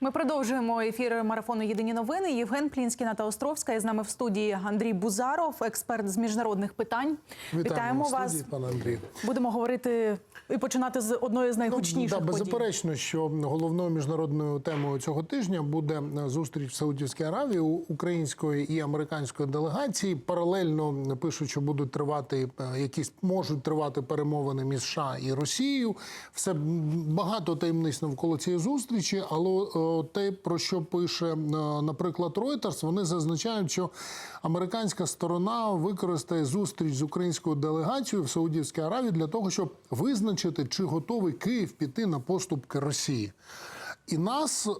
Ми продовжуємо ефір марафону Єдині новини. Євген Плінський, Ната Островська. І з нами в студії Андрій Бузаров, експерт з міжнародних питань. Вітаємо, в вас. студії, пане Андрію. Будемо говорити і починати з одної з найгучніших Ну, да, подій. беззаперечно, що головною міжнародною темою цього тижня буде зустріч в Саудівській Аравії у української і американської делегації. Паралельно пишуть, що будуть тривати якісь можуть тривати перемовини між США і Росією. Все багато таємниць навколо цієї зустрічі, але е, те, про що пише, е, наприклад, Reuters, вони зазначають, що американська сторона використає зустріч з українською делегацією в Саудівській Аравії для того, щоб визначити, чи готовий Київ піти на поступки Росії. І нас е,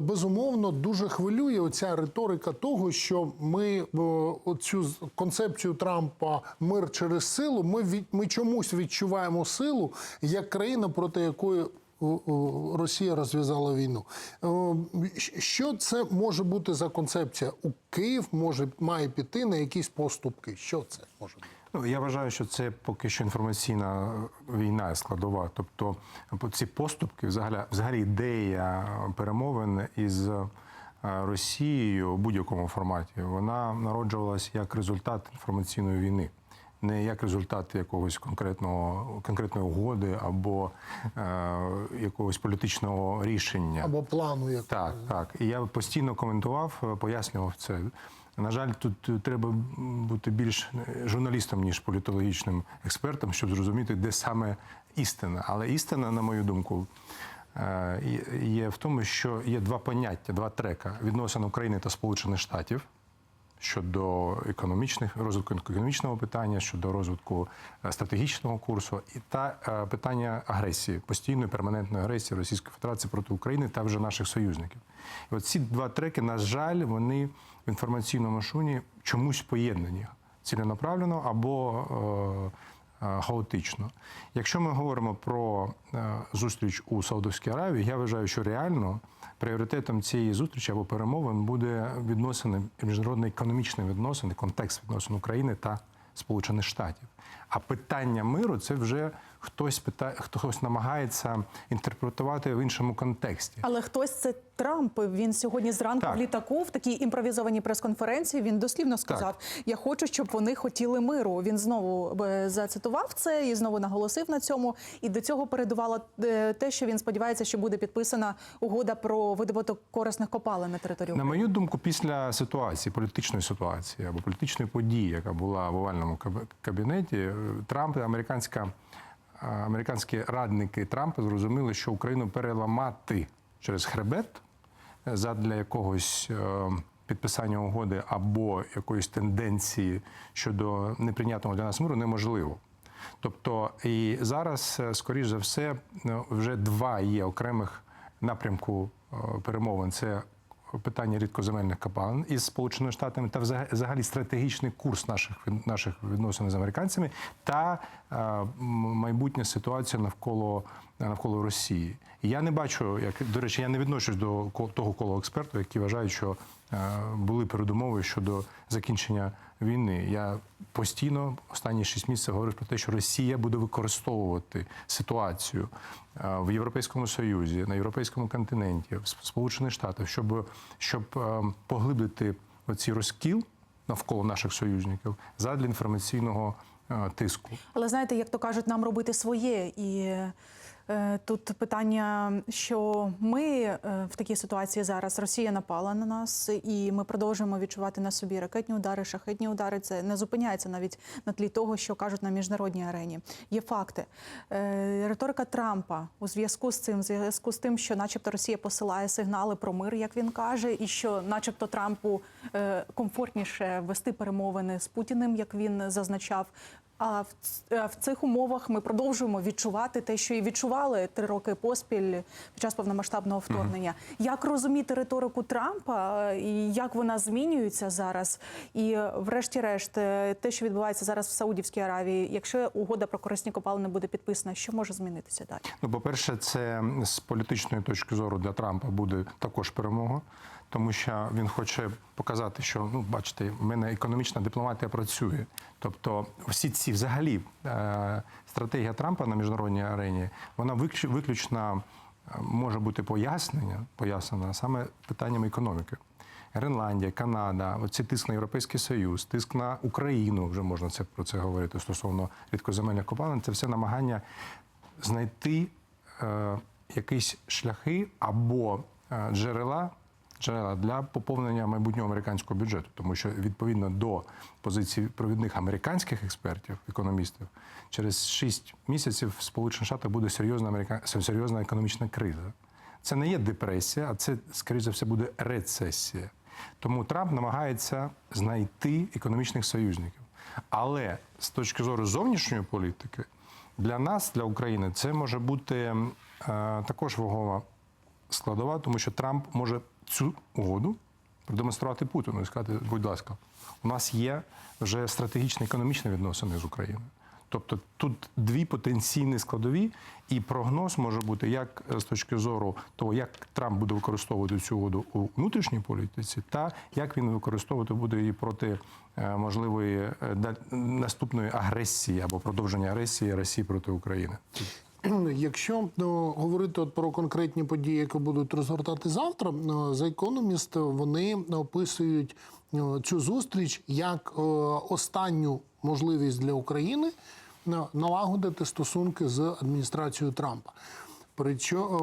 безумовно дуже хвилює оця риторика того, що ми е, оцю з- концепцію Трампа мир через силу. Ми від ми чомусь відчуваємо силу як країна, проти якої Росія розв'язала війну. Е, Що це може бути за концепція? У Київ може має піти на якісь поступки. Що це може бути? Ну, я вважаю, що це поки що інформаційна війна складова. Тобто ці поступки, взагалі, взагалі ідея перемовин із е, Росією у будь-якому форматі, вона народжувалась як результат інформаційної війни. Не як результат якогось конкретного конкретної угоди або е, якогось політичного рішення. Або плану як Так, так. І я постійно коментував, е, пояснював це. На жаль, тут е, треба бути більш е, журналістом, ніж політологічним експертом, щоб зрозуміти, де саме істина. Але істина, на мою думку, є в тому, що є два поняття, два трека відносин України та Сполучених Штатів щодо економічних розвитку економічного питання, щодо розвитку е, стратегічного курсу, і та е, питання агресії, постійної перманентної агресії Російської Федерації проти України та вже наших союзників. І от ці два треки, на жаль, вони в інформаційному шуні чомусь поєднані ціленаправлено або е, хаотично. Якщо ми говоримо про зустріч у Саудовській Аравії, я вважаю, що реально пріоритетом цієї зустрічі або перемовин буде відносини, міжнародні економічні відносини, контекст відносин України та Сполучених Штатів. А питання миру це вже хтось питає, хтось намагається інтерпретувати в іншому контексті. Але хтось це Трамп. Він сьогодні зранку Так. в літаку в такій імпровізованій прес-конференції. Він дослівно сказав: Я хочу, щоб вони хотіли миру. Він знову е, зацитував це і знову наголосив на цьому. І до цього передувало е, те, що він сподівається, що буде підписана угода про видобуток корисних копалин на території На мою думку, після ситуації, політичної ситуації або політичної події, яка була в овальному каб- кабінеті, Трамп, американська, американські радники Трампа зрозуміли, що Україну переламати через хребет е, задля якогось е, підписання угоди або якоїсь тенденції щодо неприйнятного для нас миру неможливо. Тобто і зараз, е, скоріш за все, вже два є окремих напрямку перемовин. Це питання рідкоземельних копалин із Сполученими Штатами та взага- взагалі стратегічний курс наших наших відносин з американцями та е, майбутня ситуація навколо навколо Росії. Я не бачу, як до речі, я не відношусь до того коло експертів, які вважають, що були передумови щодо закінчення війни. Я постійно останні шість місяців говорив про те, що Росія буде використовувати ситуацію е, в Європейському Союзі, на європейському континенті, в Сполучених Штатах, щоб, щоб е, поглибити оці розкіл навколо наших союзників задля інформаційного е, тиску. Але знаєте, як то кажуть, нам робити своє. І е, тут питання, що ми е, в такій ситуації зараз Росія напала на нас, і ми продовжуємо відчувати на собі ракетні удари, шахетні удари. Це не зупиняється навіть на тлі того, що кажуть на міжнародній арені. Є факти. Е, риторика Трампа у зв'язку з цим, зв'язку з тим, що, начебто, Росія посилає сигнали про мир, як він каже, і що, начебто, Трампу е, комфортніше вести перемовини з Путіним, як він зазначав. А в, е, в цих умовах ми продовжуємо відчувати те, що і відчували три роки поспіль під час повномасштабного вторгнення. Як розуміти риторику Трампа е, і як вона змінюється зараз? І, е, врешті-решт, те, що відбувається зараз в Саудівській Аравії, якщо угода про корисні копалини буде підписана, що може змінитися далі? Ну, по-перше, це з політичної точки зору для Трампа буде також перемога, тому що він хоче показати, що ну бачите, в мене економічна дипломатія працює. Тобто, всі ці взагалі е, стратегія Трампа на міжнародній арені, вона виключ- виключно може бути пояснення, пояснена саме питаннями економіки. Гренландія, Канада, оці тиск на Європейський Союз, тиск на Україну, вже можна це про це говорити стосовно рідкоземельних копалин. Це все намагання знайти е, якісь шляхи або е, джерела. Джерела для поповнення майбутнього американського бюджету, тому що відповідно до позицій провідних американських експертів, економістів, через 6 місяців в Сполучених Штатах буде серйозна америка... серйозна економічна криза. Це не є депресія, а це, скоріш за все, буде рецесія. Тому Трамп намагається знайти економічних союзників. Але з точки зору зовнішньої політики, для нас, для України, це може бути е, також вагова складова, тому що Трамп може цю угоду продемонструвати Путіну і сказати, будь ласка, у нас є вже стратегічні економічні відносини з Україною. Тобто тут дві потенційні складові, і прогноз може бути як з точки зору того, як Трамп буде використовувати цю угоду у внутрішній політиці, та як він використовувати буде її проти е, можливої е, наступної агресії або продовження агресії Росії проти України. Якщо ну, говорити от про конкретні події, які будуть розгортати завтра, ну, за економіст вони описують ну, цю зустріч як е, останню можливість для України налагодити стосунки з адміністрацією Трампа.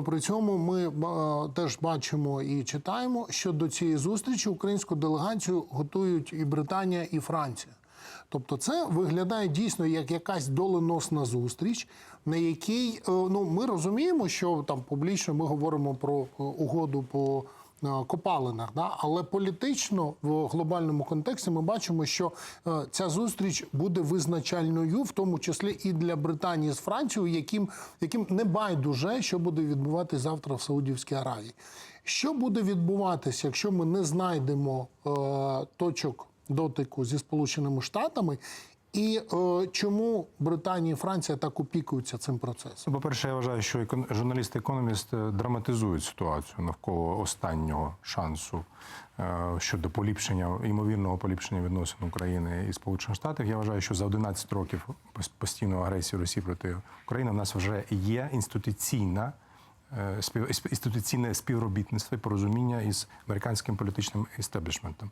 При цьому ми е, теж бачимо і читаємо, що до цієї зустрічі українську делегацію готують і Британія, і Франція. Тобто, це виглядає дійсно як якась доленосна зустріч, на якій е, ну ми розуміємо, що там публічно ми говоримо про е, угоду по е, копалинах, да? але політично в глобальному контексті ми бачимо, що ця зустріч буде визначальною, в тому числі і для Британії з Францією, яким, яким не байдуже, що буде відбувати завтра в Саудівській Аравії. Що буде відбуватися, якщо ми не знайдемо е, точок дотику зі Сполученими Штатами, і е, чому Британія і Франція так опікуються цим процесом? Ну, По-перше, я вважаю, що екон- журналісти-економісти драматизують ситуацію навколо останнього шансу е, щодо поліпшення, ймовірного поліпшення відносин України і Сполучених Штатів. Я вважаю, що за 11 років постійної агресії Росії проти України у нас вже є інституційна. Е, Інституційне співробітництво і порозуміння із американським політичним істеблішментом.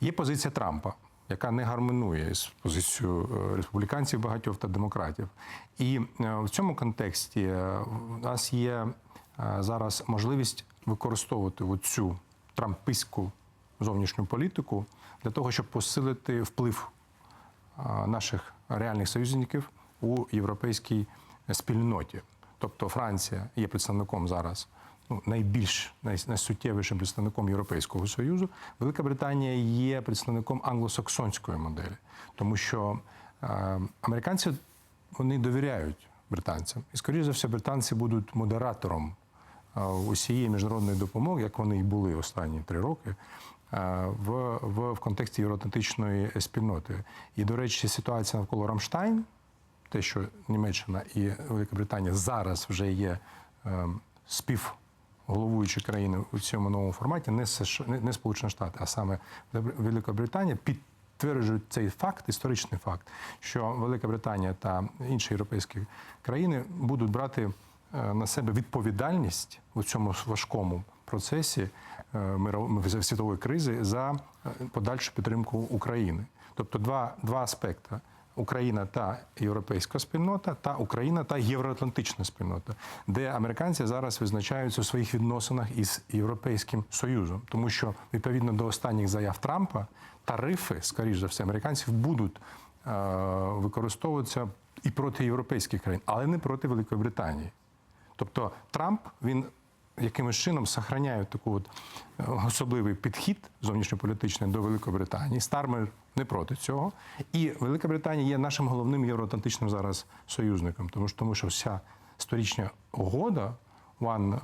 Є позиція Трампа, яка не гармонує з позицією е, республіканців багатьох та демократів. І е, в цьому контексті у нас є зараз можливість використовувати цю трампиську зовнішню політику для того, щоб посилити вплив наших реальних союзників у європейській спільноті. Тобто Франція є представником зараз. Ну, найбільш найсуттєвішим представником Європейського Союзу, Велика Британія є представником англосаксонської моделі, тому що е, американці вони довіряють британцям, і скоріше за все, британці будуть модератором е, усієї міжнародної допомоги, як вони і були останні три роки, е, в, в, в контексті євроатлантичної спільноти. І, до речі, ситуація навколо Рамштайн, те, що Німеччина і Велика Британія зараз вже є е, співголовуючі країни у цьому новому форматі, не США, не, Сполучені Штати, а саме Велика Британія підтверджують цей факт, історичний факт, що Велика Британія та інші європейські країни будуть брати е, на себе відповідальність у цьому важкому процесі е, світової кризи за е, подальшу підтримку України. Тобто два, два аспекти. Україна та європейська спільнота, та Україна та євроатлантична спільнота, де американці зараз визначаються у своїх відносинах із Європейським Союзом, тому що відповідно до останніх заяв Трампа тарифи, скоріш за все, американців будуть е, використовуватися і проти європейських країн, але не проти Великої Британії. Тобто Трамп він якимось чином сохраняє таку от е, особливий підхід зовнішньополітичний до Великої Британії. Стармер не проти цього. І Велика Британія є нашим головним євроатлантичним зараз союзником, тому що тому що вся сторічня угода One,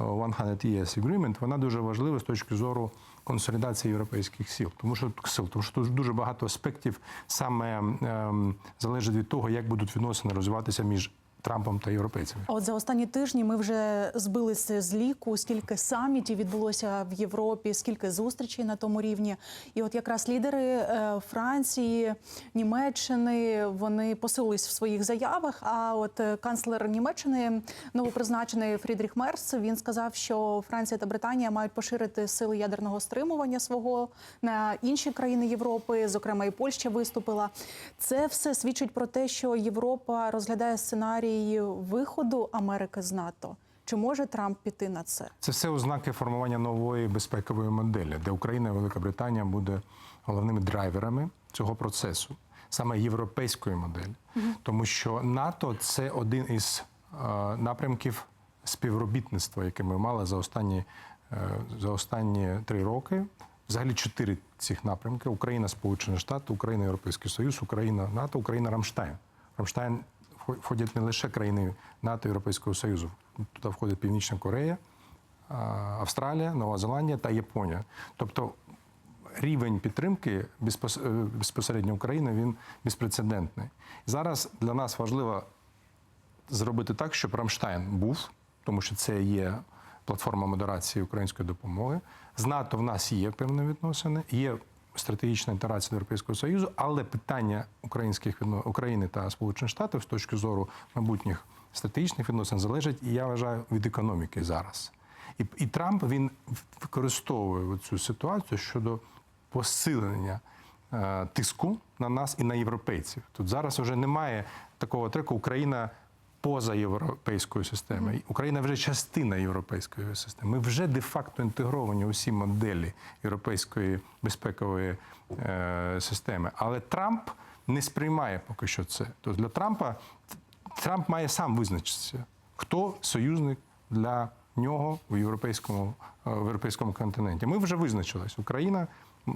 100 Years Agreement, вона дуже важлива з точки зору консолідації європейських сил. Тому що сил, тому що тут дуже багато аспектів саме ем, залежить від того, як будуть відносини розвиватися між Трампом та європейцями. От за останні тижні ми вже збилися з ліку, скільки самітів відбулося в Європі, скільки зустрічей на тому рівні. І от якраз лідери е, Франції, Німеччини вони посилились в своїх заявах. А от е, канцлер Німеччини, новопризначений Фрідріх Мерц, він сказав, що Франція та Британія мають поширити сили ядерного стримування свого на інші країни Європи, зокрема і Польща виступила. Це все свідчить про те, що Європа розглядає сценарій виходу Америки з НАТО. Чи може Трамп піти на це? Це все ознаки формування нової безпекової моделі, де Україна і Велика Британія буде головними драйверами цього процесу, саме європейської моделі, тому що НАТО це один із е, напрямків співробітництва, яке ми мали за останні, е, за останні три роки. Взагалі чотири цих напрямки: Україна, Сполучені Штати, Україна, Європейський Союз, Україна, НАТО, Україна, Рамштайн. Рамштайн входять не лише країни НАТО Європейського Союзу. Туди входить Північна Корея, Австралія, Нова Зеландія та Японія. Тобто рівень підтримки е, безпосередньо України він безпрецедентний. Зараз для нас важливо зробити так, щоб Рамштайн був, тому що це є платформа модерації української допомоги. З НАТО в нас є певні відносини, є стратегічна інтеграція до Європейського Союзу, але питання українських України та Сполучених Штатів з точки зору майбутніх стратегічних відносин залежить, я вважаю, від економіки зараз. І, і Трамп він використовує цю ситуацію щодо посилення е, тиску на нас і на європейців. Тут зараз вже немає такого треку Україна поза європейською системою. Україна вже частина європейської системи. Ми вже де-факто інтегровані у всі моделі європейської безпекової е, системи. Але Трамп не сприймає поки що це. Тобто для Трампа Трамп має сам визначитися, хто союзник для нього в європейському, е, в європейському континенті. Ми вже визначились: Україна,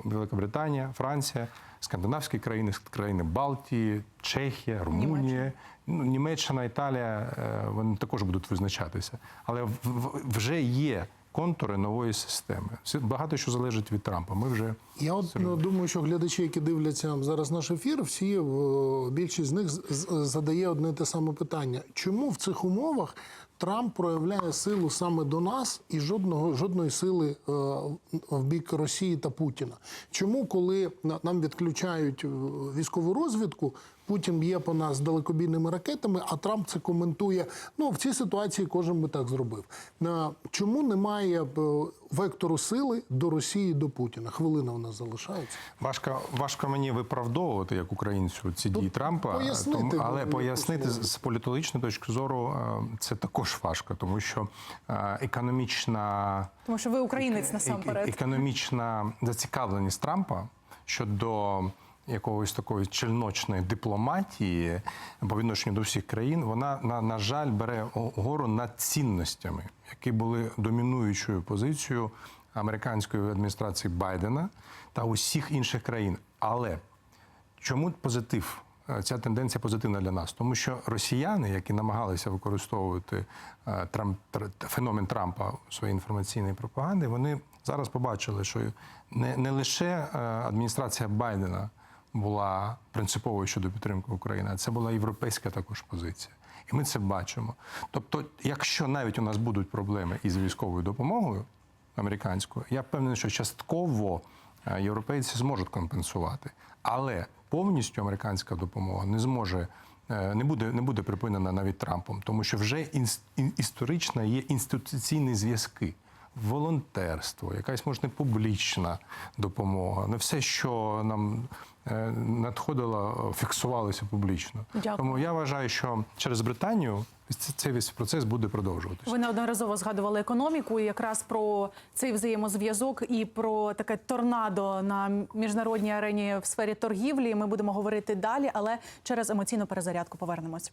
Велика Британія, Франція, скандинавські країни, країни Балтії, Чехія, Румунія, Німеччина. ну, Німеччина, Італія. е, Вони також будуть визначатися. Але в- вже є контури нової системи. Багато що залежить від Трампа. Ми вже Я от ну, думаю, що глядачі, які дивляться зараз наш ефір, всі е, більшість з них задає одне те саме питання: чому в цих умовах Трамп проявляє силу саме до нас і жодного жодної сили е, в бік Росії та Путіна? Чому, коли на- нам відключають е, військову розвідку? Путін б'є по нас далекобійними ракетами, а Трамп це коментує. Ну в цій ситуації кожен би так зробив. Чому немає е, вектору сили до Росії до Путіна? Хвилина у нас залишається. Важко, важко мені виправдовувати як українцю ці дії Трампа, пояснити, але пояснити з політологічної точки зору е, це також важко, тому що е, економічна Тому що ви українець е- насамперед. економічна зацікавленість Трампа щодо якогось такої чільночної дипломатії по відношенню до всіх країн, вона на, на жаль бере гору над цінностями, які були домінуючою позицією американської адміністрації Байдена та усіх інших країн. Але Чому позитив? Е, Ця тенденція позитивна для нас, тому що росіяни, які намагалися використовувати е, Трамп, феномен Трампа у своїй інформаційній пропаганді, вони зараз побачили, що не, не лише е, адміністрація Байдена була принциповою щодо підтримки України, а це була європейська також позиція. І ми це бачимо. Тобто, якщо навіть у нас будуть проблеми із військовою допомогою американською, я впевнений, що частково е, європейці зможуть компенсувати, але повністю американська допомога не зможе. е, Не буде, не буде припинена навіть Трампом, тому що вже ін- історично є інституційні зв'язки, волонтерство, якась може публічна допомога. Не все, що нам е, надходило, фіксувалося публічно. Дякую. Тому я вважаю, що через Британію цей весь процес буде продовжуватися. Ви неодноразово згадували економіку, і якраз про цей взаємозв'язок і про таке торнадо на міжнародній арені в сфері торгівлі. Ми будемо говорити далі, але через емоційну перезарядку повернемось.